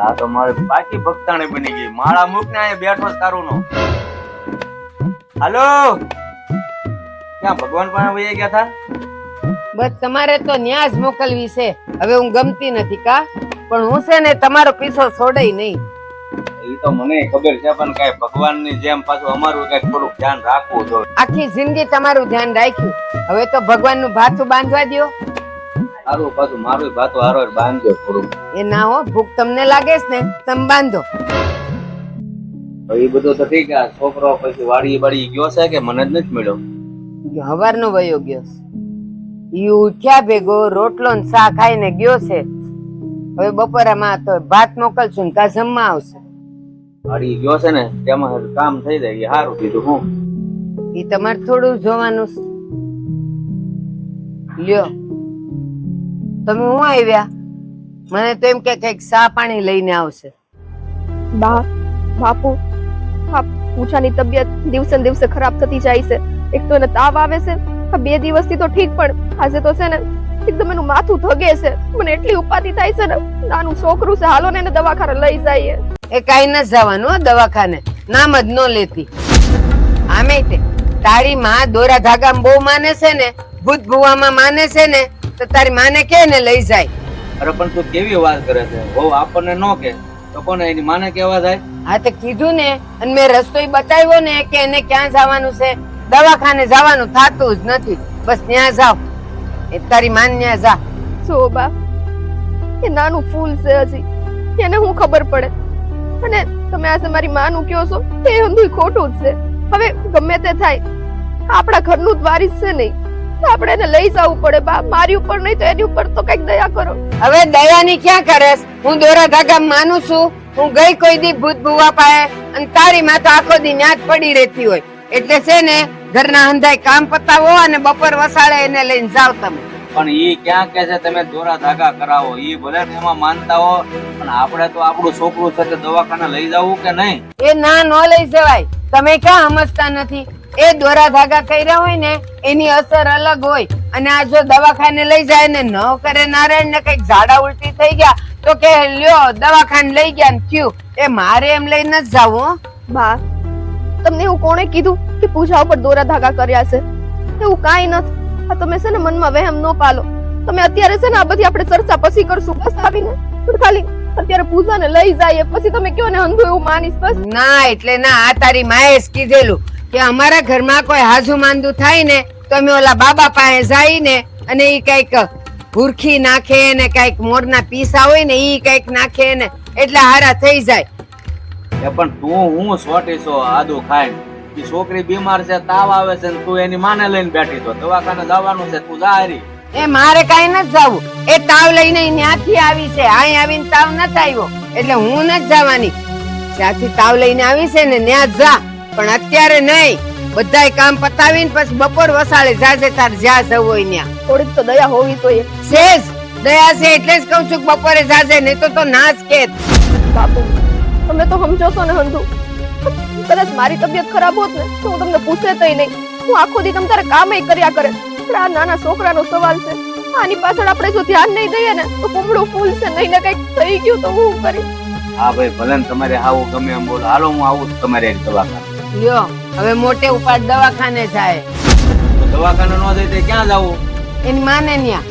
આ તો મારે બાકી ભક્તાણી બની ગઈ. માળા મૂક ને અહીંયા બેઠો તારું નો હાલો? ક્યાં, ભગવાન પણ વહી ગયા હતા બસ તમારે તો ન્યાસ મોકલવી છે. હવે હું ગમતી નથી કા? પણ હું છે ને તમારો પીછો છોડાય નહીં. એ તો મને ખબર છે પણ કઈ ભગવાનની જેમ પાછું અમારું કઈ થોડુંક ધ્યાન રાખવું જોઈએ. આખી જિંદગી તમારું ધ્યાન રાખ્યું. હવે તો ભગવાનનું ભાથું બાંધવા દો સારું પાછું મારું ભાથું હારો બાંધજો થોડું એ ના હો ભૂખ તમને લાગે છે ને તમે બાંધો. એ બધું તો ઠીક આ છોકરો પછી વાડી બાડી ગયો છે કે મને જ નથી મળ્યો? હવારનો વયો ગયો છે. ઈ ઉઠ્યા ભેગો રોટલો ને શાક ખાઈને ગયો છે. હવે બપોરામાં તો ભાત મોકલશું ને કા જમવા આવશે. વાડી ગયો છે ને તેમાં કામ થઈ જાય સારું કીધું હું. એ તમારે થોડું જોવાનું લ્યો. તમે હું આવ્યા? મને તો એમ કે કંઈક સા પાણી લઈને આવશે. બા બાપુ આ પૂછાની તબિયત દિવસે ને દિવસે ખરાબ થતી જાય છે. એક તો એને તાવ આવે છે બે દિવસથી તો ઠીક પણ આજે તો છે ને એકદમ એનું માથું ધગે છે. મને એટલી ઉપાધિ થાય છે ને નાનું છોકરું છે હાલો ને દવાખાને લઈ જઈએ. એ કાઈ ન જવાનું દવાખાને. નામ જ ન લેતી. આમે તે તારી માં દોરા ધાગા બહુ માને છે ને ભૂત ભુવામાં માને છે ને તો તારી માને કે ને લઈ જાય? અરે પણ તું કેવી વાત કરે છે? બહુ આપણને ન કે. તો કોને એની માને કેવા થાય હા તે કીધું ને અને મેં રસ્તો બતાવ્યો ને કે એને ક્યાં જવાનું છે. દવાખાને જવાનું થાતું જ નથી. બસ ત્યાં જાવ એ તારી માન જા. જો બા એ નાનું ફૂલ છે હજી. એને હું ખબર પડે. અને તમે આજે મારી માનું કયો છો? એ અંધુય ખોટું જ છે. હવે ગમે તે થાય. આપણા ઘરનું જ વારીસ છે નહીં. તો આપણે એને લઈ જવું પડે બા મારી ઉપર નહીં તો એની ઉપર તો કંઈક દયા કરો. હવે દયાની ક્યાં કરેસ? હું દોરા ધાગા માનું છું. હું ગઈ કોઈ દી ભૂત ભૂવા પાએ અને તારી માં તો આખો દી ન્યા જ પડી રહેતી હોય. એટલે છે ને ઘરના અંધાય કામ પતાવો અને બપોર વસાળે એને લઈને જાવ તમે. પણ ઈ ક્યાં કે છે તમે દોરા ધાગા કરાવો? ઈ ભલે એમાં માનતા હો પણ આપણે તો આપણું છોકરું છે તે દવાખાને લઈ જવું કે નહીં? એ ના ન લઈ જવાય. તમે ક્યાં સમજતા નથી? એ દોરા ધાગા કર્યા હોય ને એની અસર અલગ હોય. અને આ જો દવાખાને લઈ જાય ને ન કરે નારાયણ ને કંઈક ઝાડા ઉલટી થઈ ગયા તો કે લ્યો દવાખાને લઈ ગયા ને થયું એ મારે એમ લઈને જ જાવું હો. બા તમને એવું કોણે કીધું કે પૂજા ઉપર દોરા ધાગા કર્યા છે? એવું કાંઈ નથી. આ તમે છે ને મનમાં વહેમ ન પાલો. તમે અત્યારે છે ને આ બધી આપણે ચર્ચા પછી કરશું. બસ આવીને. ખાલી અત્યારે પૂજાને લઈ જાય પછી તમે કયો ને અંધો એવું માનીશ બસ? ના, એટલે ના, આ તારી માએ કીધેલું કે અમારા ઘરમાં કોઈ હાજુ માંદુ થાય ને, તો અમે ઓલા બાબા પાસે જઈને અને એ કંઈક ભૂરખી નાખે ને કંઈક મોરના પીસા હોય ને એ કંઈક નાખે ને, એટલે હારા થઈ જાય. એ પણ તું હું સોટીસો આદુ ખાઈને કે છોકરી બીમાર છે તાવ આવે છે ને તું એની માને લઈને બેઠી તો દવાખાને જવાનું છે તું જા એ મારે કઈ નથી જવું. એ તાવ લઈને ત્યાંથી ન્યાથી આવી છે. અહીં આવીને તાવ નથી આવ્યો. એટલે હું નથી જવાની. જ્યાંથી તાવ લઈને આવી છે ને ત્યાં જા. પણ અત્યારે નહીં. બધાય કામ પતાવીને પછી બપોર વસાળે જાજે તાર જ્યાં જવું હોય ત્યાં થોડીક તો દયા હોવી જોઈએ. છે દયા છે એટલે જ કહું છું બપોરે જાજે નહીં તો તો ના જ કે બાપુ. તમે તો સમજો છો ને હંધુ. કદાચ મારી તબિયત ખરાબ હોત ને તો હું તમને પૂછે તઈ નહીં. હું આખો દી તમ તારે કામે કર્યા કરે. પણ આ નાના છોકરાનો સવાલ છે. આની પાછળ આપણે જો ધ્યાન નહીં દઈએ ને તો કુમડું ફૂલ છે નહીં ને કંઈક થઈ ગયું તો હું કરી? હા ભાઈ ભલે ને તમારે આવું ગમે એમ બોલો. હાલો હું આવું છું તમારે એક દવાખાને. લ્યો હવે મોટે ઉપાડ દવાખાને જાય. દવાખાને ન જઈ તો ક્યાં જવું? એની માને ન્યા.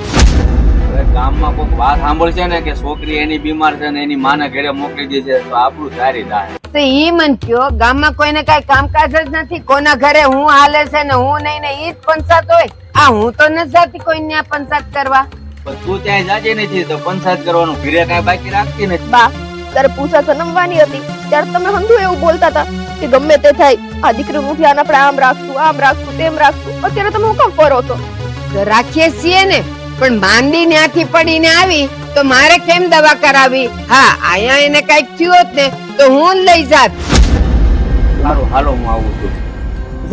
ગામમાં કોઈક વાત સાંભળશે ને કે છોકરી એની બીમાર છે ને એની માને ઘરે મોકલી દે છે તો આપણું સારી થાય. તો ઈ મન કયો ગામમાં કોઈને કઈ કામકાજ જ નથી. કોના ઘરે હું હાલે છે ને હું નહીં ને ઈ જ પંચાત હોય. આ હું તો નથી જાતી કોઈ ન્યા પંચાત કરવા. પણ તું ત્યાં જાજે નથી તો પંચાત કરવાનું ઘરે કઈ બાકી રાખતી નથી. બા તારે પૂછા સનમવાની હતી. ત્યારે તમે સમજો એવું બોલતા હતા કે ગમે તે થાય આ દીકરીનું ધ્યાન આપણે આમ રાખશું આમ રાખશું તેમ રાખશું. અત્યારે તમે હું કામ ફરો છો? તો રાખીએ છીએ ને. પણ માંદી ન્યાથી પડીને આવી તો મારે કેમ દવા કરાવી? હા અહીંયા એને કંઈક થયું હોત ને તો હું લઈ જાત. સારું હાલો હું આવું છું.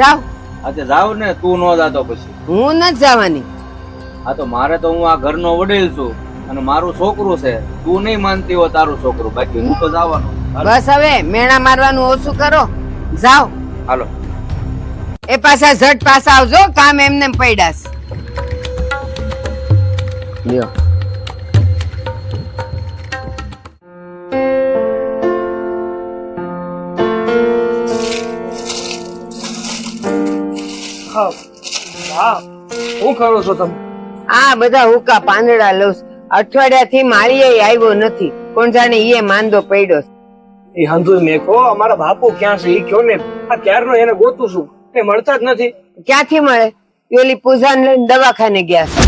જાવ આજે જાવ ને તું ન જાતો પછી. હું નથી જવાની. હા તો મારે તો હું આ ઘરનો વડીલ છું અને મારું છોકરું છે. તું નહીં માનતી હો તારું છોકરું. બાકી હું તો જવાનું. બસ હવે મેણા મારવાનું ઓછું કરો. જાઓ. હાલો. એ પાછા ઝટ પાછા આવજો કામ એમને પડ્યાસ લ્યો. હું કરો છો તમે આ બધા હુકા પાંદડા લઉં અઠવાડિયા અઠવાડિયાથી મારીએ આવ્યો નથી. કોણ જાણે ઈએ માંદો પડ્યો એ હંધુ મેઘો અમારા બાપુ ક્યાં છે? એ કયો ને? આ ક્યારનો એને ગોતું છું? એ મળતા જ નથી. ક્યાંથી મળે? ઓલી પૂજાને લઈને દવાખાને ગયા છે.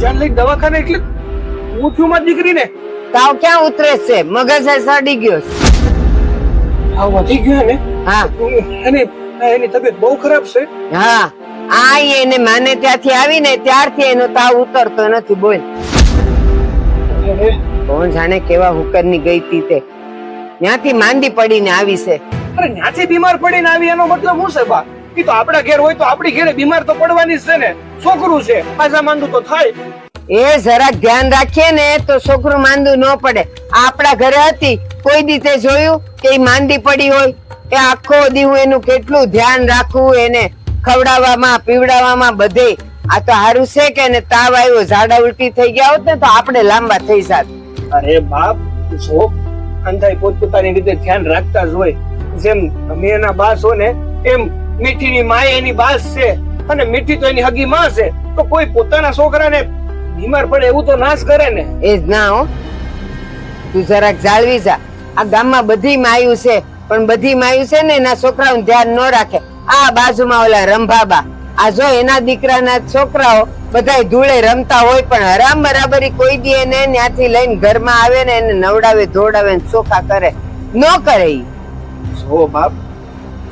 પૂજાને લઈ દવાખાને એટલે હું માં દીકરીને તાવ ક્યાં ઉતરે છે? મગજ સડી ગયો છે. આ વધી ગયો ને? હા. અને એની તબિયત બહુ ખરાબ છે. હા. આ એને માને ત્યાંથી આવીને ત્યારથી એનો તાવ ઉતરતો નથી બોલ. કોણ જાણે કેવા હુકરની ગઈ તી તે. ત્યાંથી માંદી પડીને આવી છે. અરે ત્યાંથી બીમાર પડીને આવી એનો મતલબ શું છે બા? એ તો આપણા ઘેર હોય તો આપણી ઘેરે બીમાર તો પડવાની જ છે ને. છોકરું છે. પાછા માંદું તો થાય. એ જરાક ધ્યાન રાખીએ ને તો છોકરું માંદું ન પડે. આ આપણા ઘરે હતી કોઈ દીતે જોયું કે માંદી પડી હોય? એ આખો દી હું એનું કેટલું ધ્યાન રાખવું એને ખવડાવવામાં પીવડાવવામાં બધે. આ તો હારું છે કે એને તાવ આવ્યો ઝાડા ઉલટી થઈ ગયા હોત ને તો આપણે લાંબા થઈ જાત. અરે બાપ જો અંધાઈ પોતપોતાની રીતે ધ્યાન રાખતા જ હોય. જેમ તમે એના બા છો ને એમ મીઠીની માય એની બાસ છે અને મીઠી તો એની હગી માં છે. તો કોઈ પોતાના છોકરાને બીમાર પડે એવું તો નાશ કરે ને? એ જ ના હો. તું જરાક જાળવી જા. આ ગામમાં બધી માયું છે પણ બધી માયું છે ને એના છોકરાઓને ધ્યાન ન રાખે. આ બાજુમાં ઓલા રંભાબા. આ જો એના દીકરાના છોકરાઓ બધાય ધૂળે રમતા હોય પણ હરામ બરાબરી કોઈ દી એને ત્યાંથી લઈને ઘરમાં આવે ને એને નવડાવે ધોડાવે ને ચોખા કરે. ન કરે ઈ. જો બાપ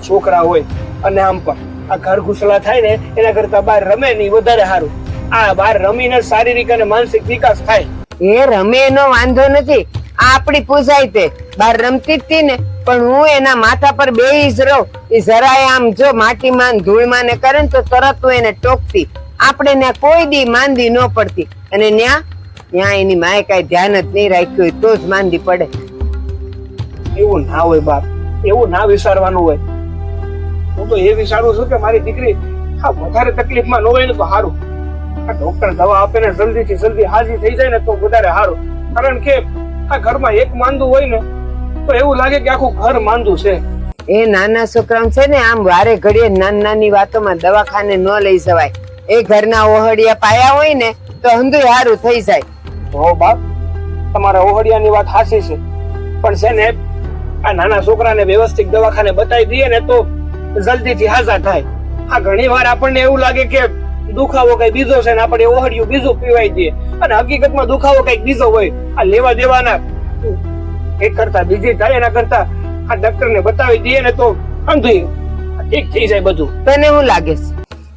છોકરા હોય અને આમ પણ. આ ઘર ઘુસલા થાય ને એના કરતા બહાર રમે નહીં વધારે સારું. આ બહાર રમીને શારીરિક અને માનસિક વિકાસ થાય. એ રમે એનો વાંધો નથી. આ આપણી પૂજાય તે. બાર રમતી જ ને પણ હું એના માથા પર બે જ રહું. એ જરાય આમ જો માટીમાં માન ધૂળમાં ને કરે ને તો તરત હું એને ટોકતી. આપણે ને કોઈ દી માંદી ન પડતી. અને ન્યા ત્યાં એની માએ કઈ ધ્યાન જ નહીં રાખ્યું હોય તો જ માંદી પડે. એવું ના હોય બાપ. એવું ના વિચારવાનું હોય. હું તો એ વિચારું છું કે મારી દીકરી હા વધારે તકલીફમાં ન હોય ને તો સારું આ ડોક્ટર દવા આપે ને જલ્દીથી જલ્દી હાજી થઈ જાય ને તો વધારે સારું કારણ કે આ ઘરમાં એક માંદું હોય ને તો એવું લાગે કે આખું ઘર માંદું છે. એ નાના છોકરાઓ છે ને આમ વારે ઘડીએ નાની નાની વાતોમાં દવાખાને ન લઈ જવાય. એ ઘરના ઓહડિયા પાયા હોય ને તો હંધુય હારું થઈ જાય. હો બાપ તમારા ઓહડિયાની વાત હાસી છે. પણ છે ને આ નાના છોકરાને વ્યવસ્થિત દવાખાને બતાવી દઈએ ને તો જલ્દીથી હાજા થાય. આ ઘણી વાર આપણને એવું લાગે કે દુખાવો કઈ બીજો છે ને આપણે ઓહડિયું બીજું પીવાય દઈએ. અને હકીકતમાં દુખાવો કંઈક બીજો હોય. આ લેવા દેવાના એક કરતા બીજી થાય, એના કરતા આ ડોક્ટર ને બતાવી દઈએ ને તો અંધું ઠીક થઈ જાય બધું. તને એવું લાગે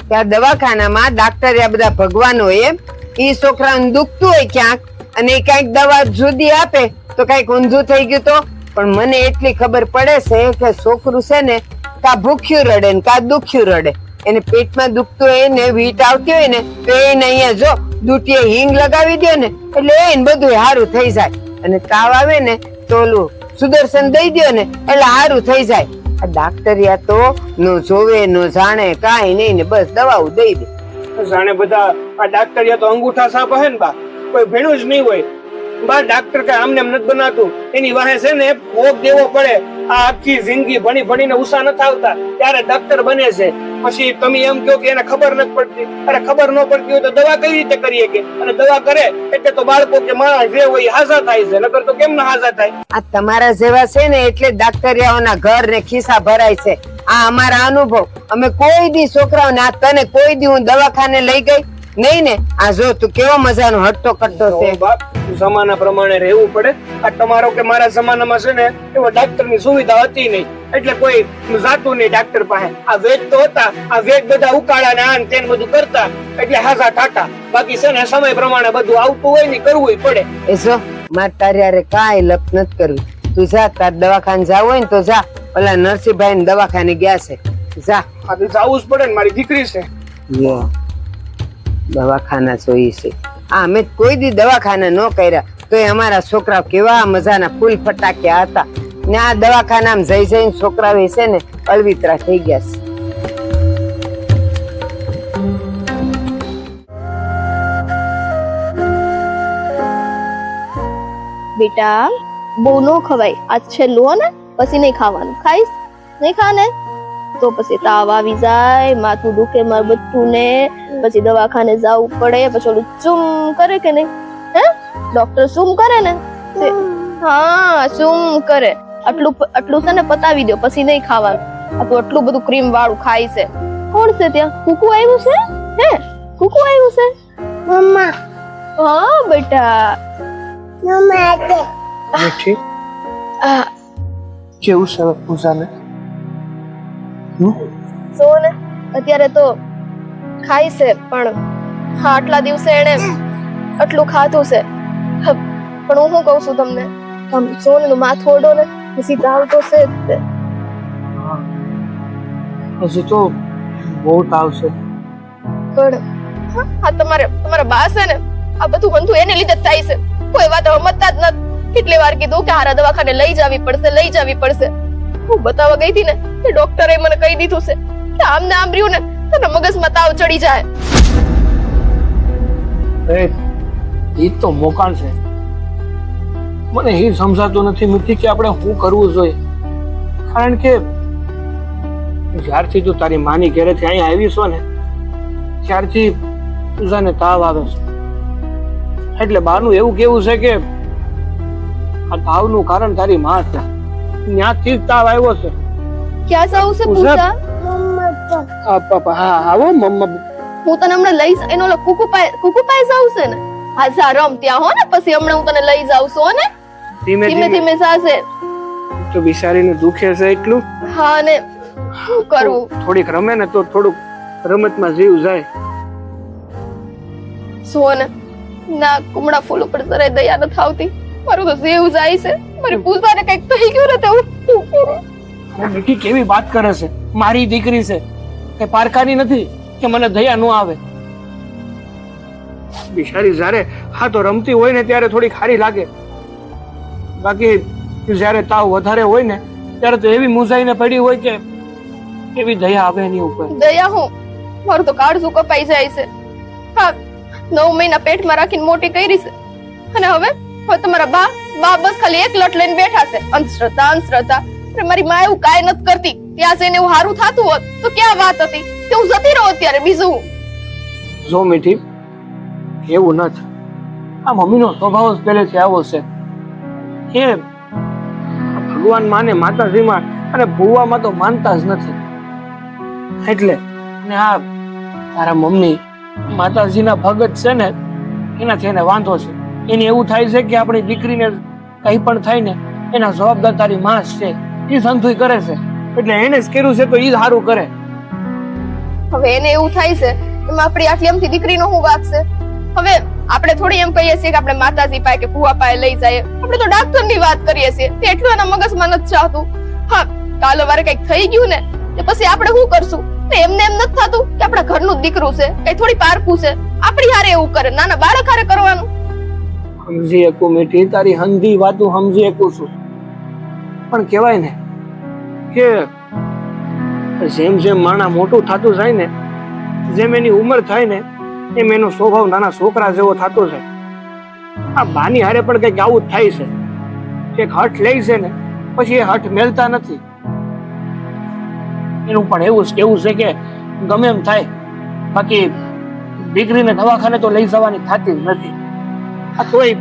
કે આ દવાખાનામાં ડાક્ટર આ બધા ભગવાનો એ ઈ છોકરાને દુખતું હોય ક્યાંક અને કાંઈક દવા જુદી આપે તો કાંઈક ઊંધું થઈ ગયું તો? પણ મને એટલી ખબર પડે છે કે છોકરું છે ને કા ભૂખ્યું રડે ને કા દુખ્યું રડે. એને પેટમાં દુખતું હોય ને વીટ આવતી હોય ને તો એને અહીંયા જો દૂટીએ હિંગ લગાવી દે ને એટલે એને બધું સારું થઈ જાય. અને તાવ આવે ને તો ઓલું સુદર્શન દઈ દો ને એટલે સારું થઈ જાય. આ ડાક્ટરિયા તો નો જોવે, નો જાણે, કાંઈ નહીં ને બસ દવાઓ દઈ દે. જાણે બધા આ ડાક્ટરિયા તો અંગૂઠા સાપ હે ને બા. કોઈ ભેણું જ નહીં હોય. બા ડાક્ટર કઈ આમને નથી બનાતું. એની વાહે છે ને ભોગ દેવો પડે. આ આખી જિંદગી ભણી ભણીને ઉષા નથી આવતા. ત્યારે ડાક્ટર બને છે. પછી તમે એમ કહો કે એને ખબર નથી પડતી. અરે ખબર ન પડતી હોય તો દવા કઈ રીતે કરીએ કે? અને દવા કરે એટલે તો બાળકો કે માણસ જે હોય હાજા થાય છે. નકર તો કેમ ના હાજા થાય? આ તમારા જેવા છે ને એટલે ડાક્ટરિયાઓના ઘર ને ખિસ્સા ભરાય છે. આ અમારા અનુભવ. અમે કોઈ દી છોકરાઓને આ તને કોઈ દી હું દવાખાને લઈ ગઈ નહીં ને આ જો તું કેવો મજાનો હટતો કરતો છે. બાપ જમાના પ્રમાણે રહેવું પડે. આ તમારો કે મારા સમાનામાં છે ને એવો ડાક્ટરની સુવિધા હતી નહીં. એટલે કોઈ જાતું નહીં ડાક્ટર પાસે. આ વેદ તો હતા. આ વેદ બધા ઉકાળા ને આન તેન બધું કરતા. એટલે હાજા ટાટા બાકી છે ને સમય પ્રમાણે બધું આવતું હોય ને કરવું પડે. એ જો મારે તારે હારે કાંઈ લપ નથી કરવી. તું જા તાર દવાખાને જાવ હોય ને તો જા. ઓલા નરસિંહભાઈ ને દવાખાને ગયા છે. જા. આ તો જવું જ પડે ને મારી દીકરી છે. લ્યો દવાખાના જોઈએ છે. આ અમે કોઈ દી દવાખાના ન કર્યા તો અમારા છોકરા કેવા મજાના ફૂલ ફટાક્યા હતા. ને આ દવાખાનામાં જઈ જઈને છોકરાઓ છે ને અળવિતરા થઈ ગયા છે. બેટા, બહુ ન ખવાય. આજ છેલ્લું હો ને, પછી નહીં ખાવાનું. ખાઈશ? નહીં ખા ખાને? તો પછી તાવ આવી જાય માથું દુખે માર બધું ને. પછી દવાખાને જવું પડે પછી ઓલું ચૂમ કરે કે નહીં? હે? ડોક્ટર ચૂમ કરે ને? હા ચૂમ કરે. આટલું આટલું છે ને પતાવી દો પછી નહીં ખાવાનું. આ તો આટલું બધું ક્રીમ વાળું ખાય છે. કોણ છે ત્યાં? કુકુ આવ્યું છે? હે? કુકુ આવ્યું છે? મમ્મા. હા બેટા. મમ્મા આ. કેવું છે પૂજાને? હમ? અત્યારે તો ખાય છે પણ હા આટલા દિવસે એને આટલું ખાધું છે. પણ હું શું કહું છું તમને? આમ સોનનું માથું ઓડો ને પછી તાવ તો છે જ તે. હજી તો બહુ તાવ છે. પણ હા, આ તમારે તમારા બા છે ને આ બધું બંધુ એને લીધે જ થાય છે. કોઈ વાત સમજતા જ નથી કેટલી વાર કીધું કે હારા દવાખાને લઈ જવી પડશે લઈ જવી પડશે. હું બતાવવા ગઈ હતી ને તે ડોક્ટરે મને કહી દીધું છે કે આમ ને આમ રહ્યું ને તને મગજમાં તાવ ચડી જાય. એ તો મોકાણ છે. મને એ સમજાતું નથી મીઠી કે આપણે શું કરવું જોઈએ. કારણ કે જ્યારથી તું તારી માની ઘરેથી અહીંયા આવી છો ને, ત્યારથી પૂજાને તાવ આવે છે. એટલે બહારનું એવું કેવું છે કે આ તાવનું કારણ તારી માં છે. ત્યાંથી જ તાવ આવ્યો છે. ક્યાં જવું છે પૂજા? મમ્મા પપ્પા હા આવો મમ્મા. હું તને હમણાં લઈ એનો ઓલો કુકુ પાય કુકુ પાય જાવ છે ને? હા સા રમ ત્યાં હો ને પછી હમણાં હું તને લઈ જાઉં છું ને? ધીમે ધીમે ધીમે. સાસે તો બિચારીને દુખે છે એટલું. હા ને શું કરવું થોડીક રમે ને તો થોડુંક રમતમાં જીવ જાય. જો ને ના કુમડા ફૂલ ઉપર જરાય દયા નથી આવતી. મારું તો જીવ જાય છે. મારી પૂજાને કંઈક થઈ ગયું ને તો હું કરું? કેવી વાત કરે છે? મારી દીકરી છે. કે પારકાની નથી કે મને દયા ન આવે. બિચારી જ્યારે હા તો રમતી હોય ને ત્યારે થોડી ખારી લાગે. બાકી જ્યારે તાવ વધારે હોય ને ત્યારે તો એવી મૂંઝાઈને પડી હોય કે એવી દયા આવે એની ઉપર. દયા હું? મારું તો કાળજું કપાઈ જાય છે. હા નવ મહિના પેટમાં રાખીને મોટી કરી છે. અને હવે? હવે તમારા બા બા, બસ ખાલી એક લટ લઈને બેઠા છે. અંધશ્રદ્ધા અંધશ્રદ્ધા. અરે, મારી માં એવું કાંઈ નથી કરતી. ત્યાં જઈને એવું સારું થતું હોત, તો ક્યાં વાત હતી? કે હું જતી રહો અત્યારે બીજું? જો મીઠી, એવું નથી આ મમ્મીનો સ્વભાવ જ પહેલેથી આવો છે. એ ભગવાન માને માતાજીમાં અને ભુવામાં તો માનતા જ નથી. એટલે ને આ તારા મમ્મી માતાજીના ભગત છે ને, એનાથી એને વાંધો છે. એને એવું થાય છે કે આપણી દીકરીને કંઈ પણ થાય ને, એના જવાબદાર તારી માસ છે. એ સંતુઈ કરે છે. એટલે એને જ કર્યું છે તો એ સારું કરે. હવે એને એવું થાય છે, એમાં આપણી આટલી એમથી દીકરીનો શું વાક છે? હવે આપણે થોડી એમ કહીએ છીએ કે આપણે માતાજી પાસે કે ભુવા પાસે લઈ જઈએ. આપણે તો ડાક્ટરની વાત કરીએ છીએ. તે એટલું એના મગજમાં નથી ચાહતું. હા, કાલો વારે કંઈક થઈ ગયું ને, તો પછી આપણે શું કરશું? એમને એમ નથી થતું કે આપણા ઘરનું દીકરું છે, કઈ થોડી પારકું છે. આપણી હારે એવું કરે. નાના બાળક હારે કરવાનું. સમજી શકું, મીઠી તારી હંધી વાતું સમજી શકું છું. પણ કહેવાય ને કે જેમ જેમ માણા મોટું થતું જાય ને, જેમ એની ઉંમર થાય ને, એમ એનો સ્વભાવ નાના છોકરા જેવો થતો છે આ બાની હારે પણ કંઈક આવું જ થાય છે. કે હઠ લે છે ને, પછી એ હઠ મેલતા નથી. એનું પણ એવું જ કેવું છે કે ગમે એમ થાય. બાકી દીકરીને દવાખાને તો લઈ જવાની થતી જ નથી. આ તોય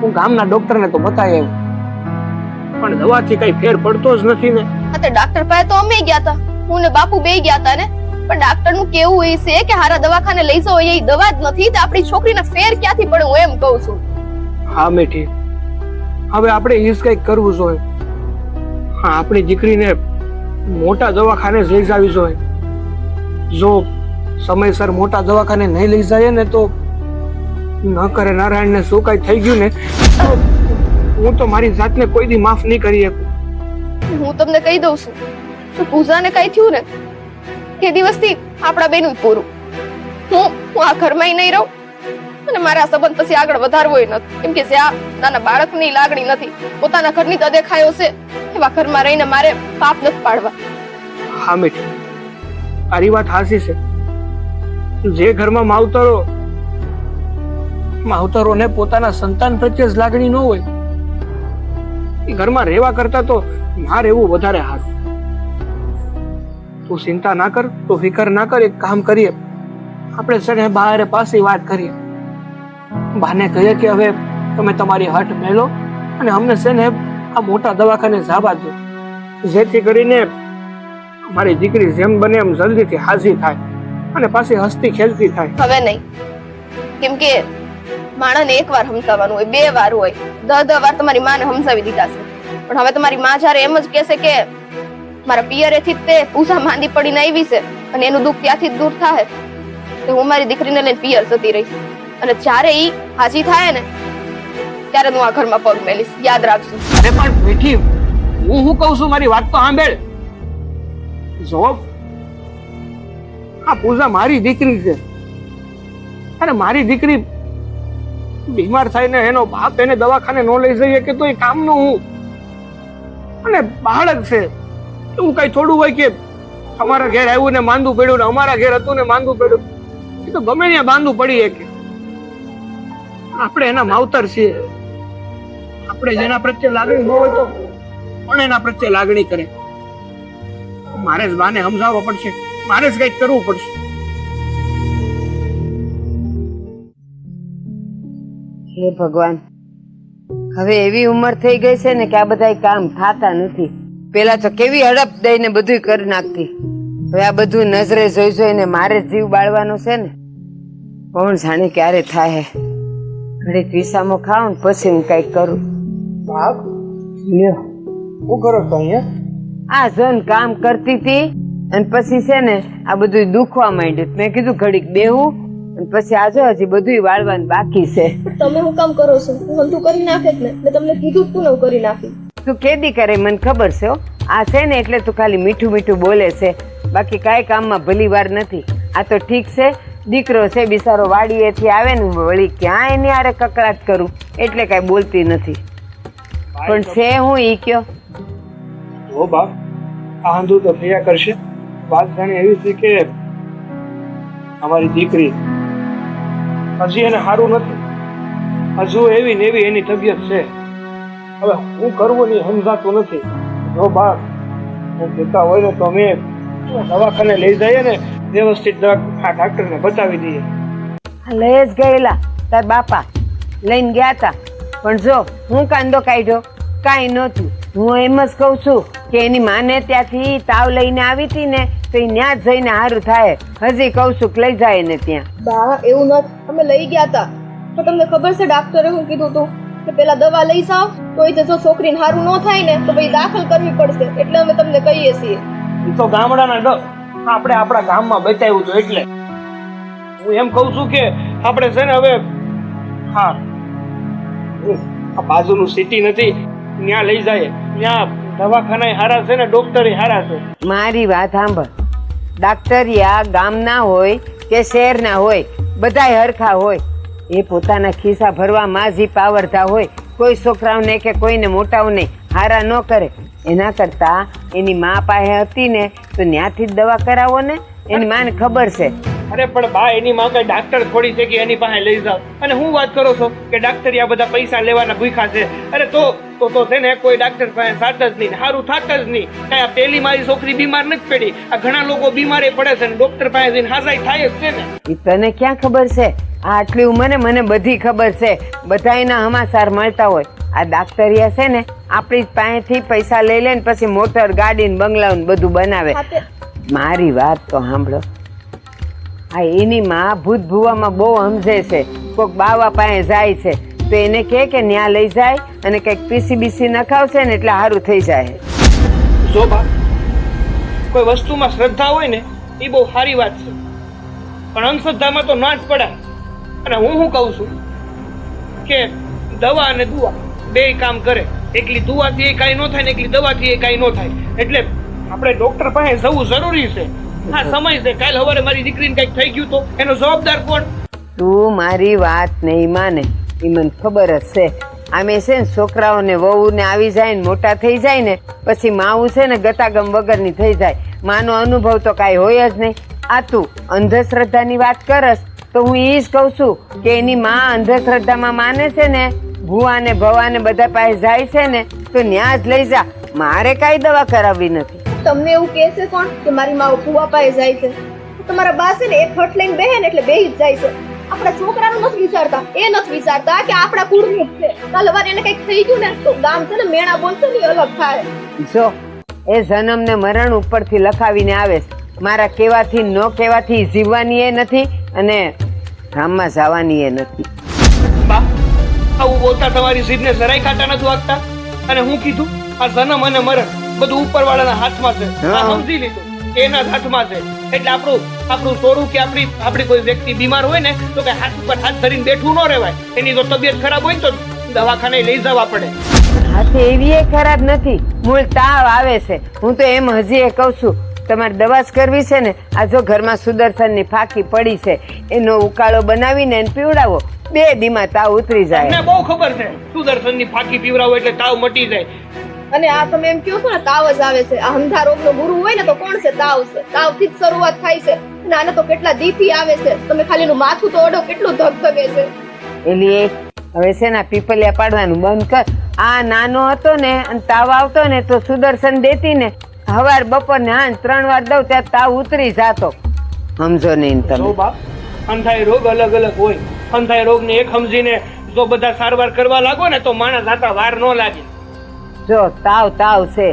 હું ગામના ડોક્ટરને તો બતાવી આવ્યો. પણ દવાથી કઈ ફેર પડતો જ નથી ને. હા તે ડાક્ટર પાસે તો અમે ગયા હતા હું ને બાપુ બે ગયા હતા ને. પણ ડોક્ટરનું કેવું એ છે કે હારા દવાખાને લઈ જાઓ એ દવા જ નથી તો આપણી છોકરીને ફેર ક્યાંથી પડે હું એમ કહું છું. હા મેઠી હવે આપણે ઈસ કંઈક કરવું જોઈએ. હા આપણી દીકરીને મોટા દવાખાને જ લઈ જવી જોઈએ. જો સમયસર મોટા દવાખાને નહીં લઈ જાય ને તો ન કરે નારાયણને શું કઈ થઈ ગયું ને? તો હું તો મારી જાતને કોઈ દી માફ નહીં કરી શકું. હું તમને કહી દઉં છું જો પૂજાને કઈ થયું ને? તે દિવસથી આપણા બેનું પૂરું. હું હું આ ઘરમાં નહીં રહું. અને મારા સંબંધ પછી આગળ વધારવો નથી. કેમ કે જ્યાં નાના બાળકની લાગણી નથી પોતાના ઘરની તદેખાયો દેખાયો છે. એવા ઘરમાં રહીને મારે પાપ નથી પાડવા. હા મીઠ તારી વાત હાસી છે. જે ઘરમાં માવતરો માવતરોને પોતાના સંતાન પ્રત્યે જ લાગણી ન હોય. ઘરમાં રહેવા કરતા તો ના રહેવું વધારે સારું તું ચિંતા ના કર, તું ફિકર ના કર, એક કામ કરીએ. આપણે છે બહાર પાસે વાત કરીએ. બાને કહીએ કે હવે તમે તમારી હટ મેલો અને અમને છે ને આ મોટા દવાખાને જાબા દો. જેથી કરીને મારી દીકરી જેમ બને એમ જલ્દીથી હાજરી થાય અને પાછી હસતી ખેલતી થાય. હવે નહીં. કેમ કે માણસને એક વાર સમજાવવાનું હોય, બે વાર હોય દસ દસ વાર તમારી માને સમજાવી દીધા છે. પણ હવે તમારી માં જયારે એમ જ કહેશે કે મારા પિયરેથી જ તે પૂસા માંદી પડીને આવી છે અને એનું દુઃખ ત્યાંથી જ દૂર થાય, તો હું મારી દીકરીને લઈને પિયર જતી રહીશ. અને જ્યારે ઈ હાજી થાય ને, ત્યારે હું આ ઘરમાં પગ મેલીશ. યાદ રાખશું અરે પણ મીઠી, હું હું કહું છું? મારી વાત તો સાંભળ. જો, આ પૂજા મારી દીકરી છે. અને મારી દીકરી બીમાર થાય ને એનો બાપ એને દવાખાને ન લઈ જઈએ કે તો એ કામનું હું. અને બાળક છે. એવું કઈ થોડું હોય કે અમારા ઘેર આવ્યું ને માંદું પડ્યું ને અમારા ઘેર હતું ને માંદું પડ્યું. એ તો ગમે ત્યાં બાંધું પડી કે આપણે એના માવતર છીએ. આપણે જેના પ્રત્યે લાગણી ન હોય તો પણ એના પ્રત્યે લાગણી કરે? મારે જ બાને સમજાવવા પડશે. મારે જ કંઈક કરવું પડશે. હે ભગવાન. હવે એવી ઉંમર થઈ ગઈ છે ને કે આ બધા કામ થાતા નથી. પેલા તો કેવી હડપ દઈને બધું કરી નાખતી. હવે આ બધું નજરે જોઈ જોઈને મારે જીવ બાળવાનો છે ને કોણ જાણે ક્યારે થાય. ઘડીક વિસામો ખાવ ને પછી હું કંઈક કરું. બાપ લ્યો હું કરો તો અહીંયા? આ જન કામ કરતી હતી અને પછી છે ને આ બધું દુખવા માંડ્યું. મેં કીધું ઘડીક બેહું પછી આજે હજી બધું વાળવાનું બાકી છે. તમે હું કામ કરો છો? હું તું કરી નાખે જ ને મેં તમને કીધું તું કરી નાખી તું કેદી કરે મને ખબર છે આ છે ને એટલે તું ખાલી મીઠું મીઠું બોલે છે. બાકી કાંઈ કામમાં ભલી વાર નથી. આ તો ઠીક છે. દીકરો છે બિચારો વાડીએથી આવે ને વળી ક્યાં એની આરે કકડાટ કરું. એટલે કાંઈ બોલતી નથી. પણ છે હું ઈ કયો. ઓ બાપ આ આંધું તો થયા કરશે. વાત જાણે એવી છે કે અમારી દીકરી હજી એને સારું નથી. હજુ એવી ને એવી એની તબિયત છે. હવે હું કરવું નહીં સમજાતું નથી. જો બાપ જતા હોય ને તો અમે દવાખાને લઈ જઈએ ને, વ્યવસ્થિત આ ડાક્ટરને બતાવી દઈએ. લઈ જ ગયેલા તાર બાપા. લઈને ગયા હતા પણ જો, હું કાંદો કાઢ્યો? કાંઈ નહોતું. હું એમ જ કહું છું કે એની માને ત્યાંથી તાવ લઈને આવી હતી ને તો ત્યાં જઈને હારું થાય. હજી કહું છું કે લઈ જાય ને ત્યાં. બા એવું નથી અમે લઈ ગયા હતા તો તમને ખબર છે ડાક્ટરે શું કીધું તું? કે પેલા દવા લઈ જાવ તો એ જો છોકરીને સારું ન થાય ને તો પછી દાખલ કરવી પડશે. એટલે અમે તમને કહીએ છીએ. એ તો ગામડાના ડર આપણે આપણા ગામમાં બચાવ્યું હતું એટલે. હું એમ કહું છું કે આપણે છે ને હવે હા. આ બાજુનું સિટી નથી. ત્યાં લઈ જાય. ત્યાં દવાખાના હારા છે ને, ડોક્ટર હારા છે. મારી વાત સાંભળ. ડાક્ટરિયા ગામના હોય કે શહેરના હોય, બધાય હરખા હોય. એ પોતાના ખિસ્સા ભરવામાં જ પાવરતા હોય. કોઈ છોકરાઓને કે કોઈને મોટાઓને હારા ન કરે. એના કરતા એની મા પાસે હતી ને, તો ત્યાંથી જ દવા કરાવો ને. એની માને ખબર છે. અરે પણ બા એની માં કઈ ડાક્ટર થોડી છે કે એની પાસે લઈ જાવ અને હું વાત કરો છો કે ડાક્ટર આ બધા પૈસા લેવાના ભૂખા છે. અરે તો તો તો છે ને કોઈ ડાક્ટર પાસે સાથ જ નહીં. સારું થાત જ નહીં. કાંઈ આ પેલી મારી છોકરી બીમાર નથી પડી. આ ઘણા લોકો બીમારે પડે છે ને ડોક્ટર પાસે જઈને હાજાઈ થાય જ છે ને. ઈ તને ક્યાં ખબર છે? આ આટલી ઉંમરે મને બધી ખબર છે. બધાયના હમાસાર મળતા હોય. આ ડાક્ટરિયા છે ને આપણી જ પાસેથી પૈસા લઈ લે ને પછી મોટર ગાડી ને બંગલાઓ ને બધું બનાવે. મારી વાત તો સાંભળો. આ એની માં ભૂત ભુવામાં બહુ સમજે છે. કોઈક બાવા પાસે જાય છે. તો એને કહે કે ન્યા લઈ જાય અને કંઈક પીસી બીસી નખાવશે ને એટલે સારું થઈ જાય. બા કોઈ વસ્તુમાં શ્રદ્ધા હોય ને એ બહુ સારી વાત છે. પણ અંધશ્રદ્ધામાં તો ના જ પડાય. અને હું શું કહું છું? કે દવા અને દુઆ બે કામ કરે. એકલી દુવાથી એ કાંઈ ન થાય ને એકલી દવાથી એ કાંઈ ન થાય. એટલે આપણે ડૉક્ટર પાસે જવું જરૂરી છે. હા, સમય છે. કાલ સવારે મારી દીકરીને કંઈક થઈ ગયું તો એનો જવાબદાર કોણ? તું મારી વાત નહીં માને. એ મને ખબર જ છે. આમે છે ને છોકરાઓને વહુને આવી જાય ને મોટા થઈ જાય ને, પછી માવું છે ને ગતાગમ વગરની થઈ જાય. માનો અનુભવ તો કાંઈ હોય જ નહીં. આ તું અંધશ્રદ્ધાની વાત કરસ તો હું એ જ કહું છું કે એની માં અંધશ્રદ્ધામાં માને છે ને ભુવા ને ભવા ને બધા પાસે જાય છે ને, તો ન્યાજ લઈ જા. મારે કાંઈ દવા કરાવવી નથી. તમને એવું કહેશે કોણ કે મારી માં ફુવા પાસે જાય છે? તમારા બા છે ને એ ફટ લઈને બેહે ને એટલે બેહી જ જાય છે. આપણા છોકરાનું નથી વિચારતા. એ નથી વિચારતા કે આપણા કુળનું છે. કાલ વાર એને કંઈક થઈ ગયું ને તો ગામ છે ને મેણા બોલશે ને અલગ થાય. જો એ જન્મ ને મરણ ઉપરથી લખાવીને આવે મારા કહેવાથી ન કેવાથી જીવવાની એ નથી અને ગામમાં જવાની એ નથી. બા આવું બોલતા તમારી જીભને જરાય કાંટા નથી વાગતા? અને હું કીધું આ જન્મ અને મરણ બધું ઉપરવાળાના હાથમાં છે. આ સમજી લીધું. એના હાથમાં છે. એટલે આપણું આપણું સોડું કે આપણી આપણી કોઈ વ્યક્તિ બીમાર હોય ને તો કે હાથ ઉપર હાથ ધરીને બેઠું ન રહેવાય. એની જો તબિયત ખરાબ હોય ને તો દવાખાને લઈ જવા પડે. હાથે એવી એ ખરાબ નથી. મૂળ તાવ આવે છે. હું તો એમ હજી એ કહું છું તમારે દવા જ કરવી છે ને. આ જો ઘરમાં સુદર્શનની ફાંકી પડી છે એનો ઉકાળો બનાવીને એને પીવડાવો. બે દીમાં તાવ ઉતરી જાય. બહુ ખબર છે સુદર્શનની ફાંકી પીવડાવો એટલે તાવ મટી જાય. અને આ તમે એમ કહો છો ને તાવ જ આવે છે. આ અંધા રોગનો ગુરુ હોય ને તો કોણ છે તાવ છે? તાવથી જ શરૂઆત થાય છે. અને આને તો કેટલા દીથી આવે છે. તમે ખાલી નું માથું તો ઓડો કેટલું ધગધગે છે. એલી હવે છે ને પીપલિયા પાડવાનું બંધ કર. આ નાનો હતો ને અને તાવ આવતો ને તો સુદર્શન દેતી ને હવાર બપોર ને હાંજ ત્રણ વાર દઉં ત્યાં તાવ ઉતરી જાતો. સમજો નહીં જો તમે બાપ અંધાઈ રોગ અલગ અલગ હોય. અંધાઈ રોગને એક સમજીને જો બધા સારવાર કરવા લાગો ને તો માણસ આતા વાર ન લાગે. જો તાવ તાવ છે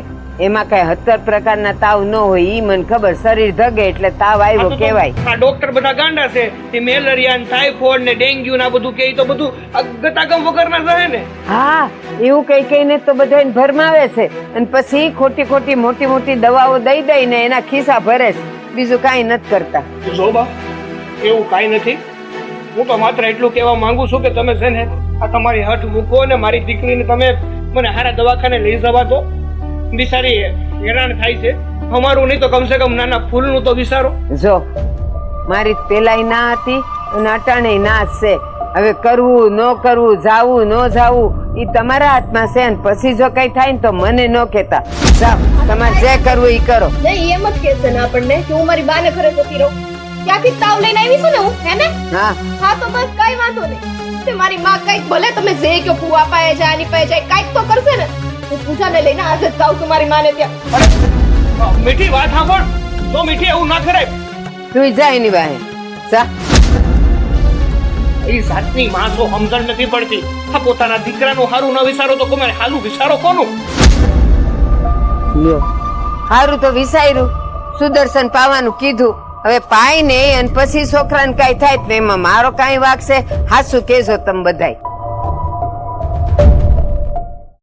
એમાં કઈ હતર પ્રકારના તાવ ન હોય ઈ મને ખબર શરીર ધગે એટલે તાવ આવ્યો કેવાય આ ડોક્ટર બધા ગાંડા છે તે મેલેરિયા ને ટાઇફોઇડ ને ડેન્ગ્યુ ને બધું કે તો બધું અગતાગમ ગતાગમ વગરના રહે ને. હા એવું કઈ કઈને તો બધાને ભરમાવે છે. અને પછી ખોટી ખોટી મોટી મોટી દવાઓ દઈ દઈને એના ખિસ્સા ભરે છે. બીજું કાંઈ નથી કરતા. જો એવું કાંઈ નથી. હું તો માત્ર એટલું કહેવા માંગુ છું કે તમે છે ને આ તમારી હઠ મૂકો ને મારી દીકરીને તમે મને હારા દવાખાને લઈ જવા દો. બિચારી હેરાન થાય છે. અમારું નહીં તો કમસે કમ નાના ફૂલનું તો વિચારો. જો મારી પેલાય ના હતી અને અટાણે ના છે. હવે કરવું ન કરવું જાવું ન જાવું એ તમારા હાથમાં છે ને પછી જો કઈ થાય ને તો મને ન કહેતા. જાઓ તમારે જે કરવું એ કરો. નહીં એમ જ કહેશે ને આપણને કે હું મારી બાને ઘરે જતી રહું. ક્યાંથી તાવ લઈને આવી છું ને હું? હે ને? હા. હા તો બસ કઈ વાંધો નહીં. તે મારી માં કંઈક ભલે તમે જે કે ફુવા પાએ જાય આની પાએ જાય કંઈક તો કરશે ને. હું પૂજાને લઈને આજે જ જાઉં છું મારી માને ત્યાં. મીઠી વાત સાંભળ. તો મીઠી એવું ના કરાય તું જા એની વાહે. જા. એ સાતની માં તો સમજણ નથી પડતી. આ પોતાના દીકરાનું હારું ન વિચારો તો કોમે હાલું વિચારો કોનું? લ્યો. હારું તો વિસાર્યું સુદર્શન પાવાનું કીધું. હવે પાય ને અને પછી છોકરાને કાંઈ થાય તો એમાં મારો કાંઈ વાગશે હાસુ કેજો તમે બધાય.